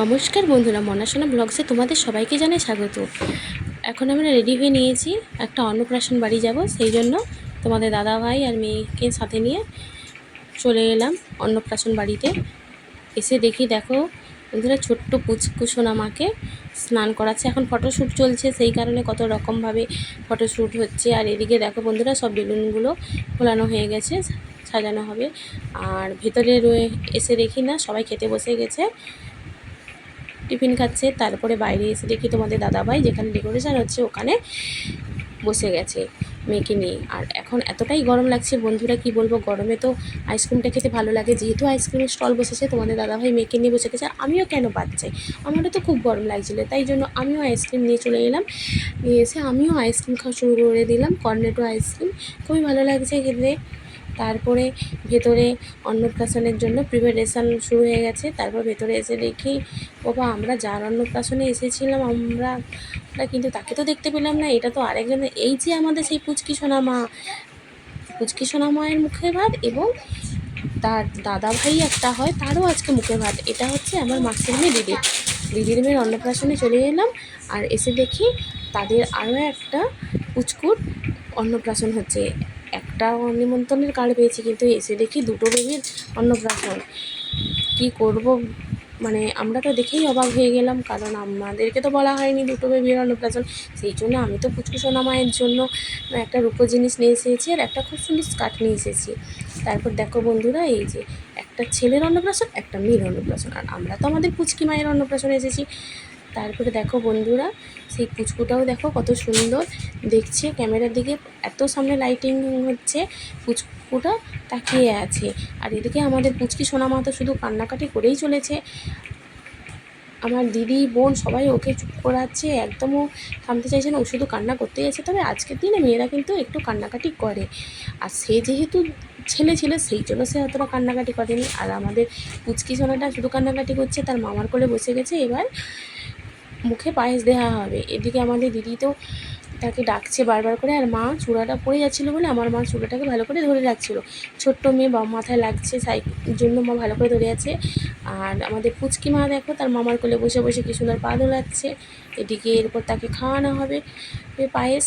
নমস্কার বন্ধুরা মনাশোনা ব্লগসে তোমাদের সবাইকে জানাই স্বাগত। এখন আমরা রেডি হয়ে নিয়েছি একটা অন্নপ্রাশন বাড়ি যাব, সেই জন্য তোমাদের দাদা ভাই আর মেয়েকে সাথে নিয়ে চলে এলাম অন্নপ্রাশন বাড়িতে। এসে দেখি দেখো, বন্ধুরা ছোট্ট পুচকুসোনা আমাকে স্নান করাচ্ছে। এখন ফটোশ্যুট চলছে, সেই কারণে কত রকমভাবে ফটোশ্যুট হচ্ছে। আর এদিকে দেখো বন্ধুরা, সব বেলুনগুলো ফোলানো হয়ে গেছে, সাজানো হবে। আর ভেতরে রয়ে, এসে দেখি না, সবাই খেতে বসে গেছে। টিফিন খাচ্ছে, তারপরে বাইরে এসে দেখি তোমাদের দাদাভাই যেখানে ডেকোরেশন হচ্ছে ওখানে বসে গেছে মেয়েকে নিয়ে। আর এখন এতটাই গরম লাগছে বন্ধুরা, কি বলব? গরমে তো আইসক্রিমটা খেতে ভালো লাগে। যেহেতু আইসক্রিমের স্টল বসেছে, তোমাদের দাদাভাই মেয়েকে নিয়ে বসে গেছে আমিও কেন বাদ আমারও তো খুব গরম লাগছিল, তাই জন্য আমিও আইসক্রিম নিয়ে চলে এলাম। নিয়ে এসে আমিও আইসক্রিম খাওয়া শুরু করে দিলাম কর্নেটো আইসক্রিম খুবই ভালো লাগছে খেতে। তারপরে ভেতরে অন্নপ্রাশনের জন্য প্রিপারেশান শুরু হয়ে গেছে, তারপর ভেতরে এসে দেখি বাবা আমরা যার অন্নপ্রাশনে এসেছিলাম, আমরা কিন্তু তাকে তো দেখতে পেলাম না, এটা তো আরেকজন এই যে আমাদের সেই পুচকি সোনা মা পুচকি সোনা মায়ের মুখে ভাত এবং তার দাদা ভাই একটা হয়, তারও আজকে মুখে ভাত, এটা হচ্ছে আমার মাসির মেয়ে দিদি। দিদির মেয়ের অন্নপ্রাশনে চলে এলাম আর এসে দেখি তাদের আরও একটা পুচকুর অন্নপ্রাশন হচ্ছে। একটা নিমন্ত্রণের কার্ড পেয়েছি, কিন্তু এসে দেখি দুটো বেবির অন্নপ্রাশন। কি করব? মানে আমরা তো দেখেই অবাক হয়ে গেলাম, কারণ আমাদেরকে তো বলা হয়নি দুটো বেবির অন্নপ্রাশন। সেই জন্য আমি তো পুচকু সোনা মায়ের জন্য একটা রূপো জিনিস নিয়ে এসেছি আর একটা খুব সুন্দর স্কার্ট নিয়ে এসেছি। তারপর দেখো বন্ধুরা, এই যে একটা ছেলের অন্নপ্রাশন, একটা মেয়ের অন্নপ্রাশন। আর আমরা তো আমাদের পুচকি মায়ের অন্নপ্রাশনে এসেছি। তারপরে দেখো বন্ধুরা, সেই পুচকুটাও দেখো কত সুন্দর। দেখছে ক্যামেরার দিকে এত সামনে লাইটিং হচ্ছে, পুচকুটা তাকিয়ে আছে। আর এদিকে আমাদের পুচকি সোনা তো শুধু কান্নাকাটি করেই চলেছে। আমার দিদি, বোন সবাই ওকে চুপ করাচ্ছে একদমও থামতে চাইছে না, ও শুধু কান্না করতেই আছে। তবে আজকের দিনে মেয়েরা কিন্তু একটু কান্নাকাটি করে। আর সে যেহেতু ছেলে ছিল, সেই জন্য সে অতটা কান্নাকাটি করেনি। আর আমাদের পুচকি সোনাটা শুধু কান্নাকাটি করছে, তার মামার কোলে বসে গেছে। এবার মুখে পায়েস দেওয়া হবে। এদিকে আমাদের দিদি তো তাকে ডাকছে বারবার করে, আর মা চূড়াটা পড়ে যাচ্ছিল বলে আমার মা চূড়াটাকে ভালো করে ধরে রাখছিল। ছোট্ট মেয়ে বা মাথায় লাগছে সাই জন্য মা ভালো করে ধরে আছে। আর আমাদের পুচকি মা দেখো, তার মামার কোলে বসে বসে কি সুন্দর পা দোলাচ্ছে। এদিকে এরপর তাকে খাওয়ানো হবে পায়েস।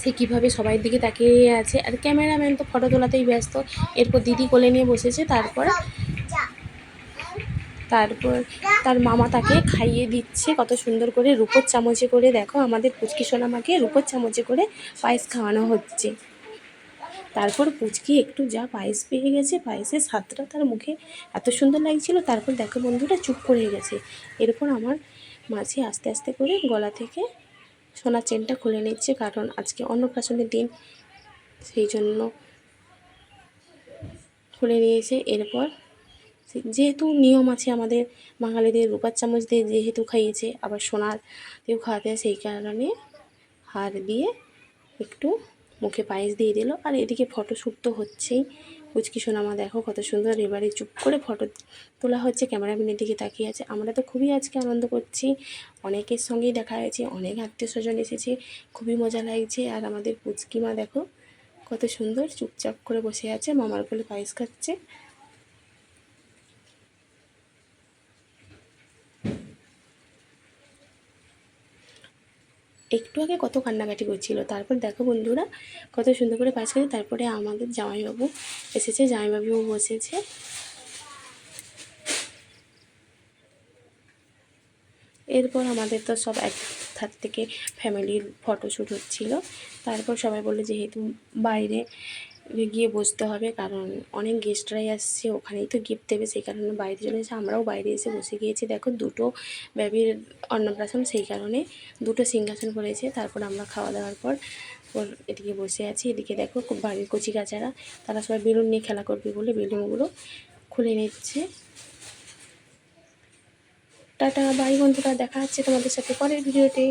সে কীভাবে সবাই দিকে তাকিয়ে আছে। আর ক্যামেরাম্যান তো ফটো তোলাতেই ব্যস্ত। এরপর দিদি কোলে নিয়ে বসেছে, তারপর তারপর তার মামা তাকে খাইয়ে দিচ্ছে। কত সুন্দর করে রূপোর চামচে করে দেখো, আমাদের পুচকি সোনামাকে রূপোর চামচে করে পায়েস খাওয়ানো হচ্ছে। তারপর পুচকি একটু যা পায়েস পেয়ে গেছে, পায়েসের স্বাদটা তার মুখে এত সুন্দর লাগছিল। তারপর দেখো বন্ধুরা, চুপ করে গেছে। এরপর আমার মাঝি আস্তে আস্তে করে গলা থেকে সোনার চেনটা খুলে নিচ্ছে, কারণ আজকে অন্নপ্রাশনের দিন, সেই জন্য খুলে নিয়েছে। এরপর যেহেতু নিয়ম আছে আমাদের বাঙালিদের রূপার চামচ দিয়ে যেহেতু খাইয়েছে, আবার সোনার দিয়েও খাওয়াতে সেই কারণে হার দিয়ে একটু মুখে পায়েস দিয়ে দিল। আর এদিকে ফটোশ্যুট তো হচ্ছেই। পুচকি সোনামা দেখো কত সুন্দর এবারে চুপ করে ফটো তোলা হচ্ছে, ক্যামেরাম্যানের দিকে তাকিয়ে আছে। আমরা তো খুবই আজকে আনন্দ করছি। অনেকের সঙ্গেই দেখা হয়েছে, অনেক আত্মীয় স্বজন এসেছে, খুবই মজা লাগছে। আর আমাদের পুচকি মা দেখো কত সুন্দর চুপচাপ করে বসে আছে, মামার কোলে পায়েস খাচ্ছে। একটু আগে কত কান্নাকাটি করছিল। তারপর দেখো বন্ধুরা, কত সুন্দর করে পাশ করে তারপরে আমাদের জামাইবাবু এসেছে। জামাইবাবু বসেছে। এরপর আমাদের তো সব এক ধার থেকে ফ্যামিলির ফটোশ্যুট হচ্ছিল। তারপর সবাই বলল যেহেতু বাইরে গিয়ে বসতে হবে, কারণ অনেক গেস্টরাই আসছে, ওখানেই তো গিফট দেবে, সেই কারণে বাইরে চলে এসে আমরাও বাইরে এসে বসে গিয়েছি। দেখো দুটো বেবির অন্নপ্রাশন, সেই কারণে দুটো সিংহাসন করেছে, তারপর আমরা খাওয়া দাওয়ার পর পর এদিকে বসে আছি। এদিকে দেখো খুব বাড়ির কচি কাচারা তারা সবাই বেলুন নিয়ে খেলা করবে বলে বেলুনগুলো খুলে নিচ্ছে। টাটা বাই বন্ধুরা, দেখা হচ্ছে তোমাদের সাথে পরের ভিডিওতে।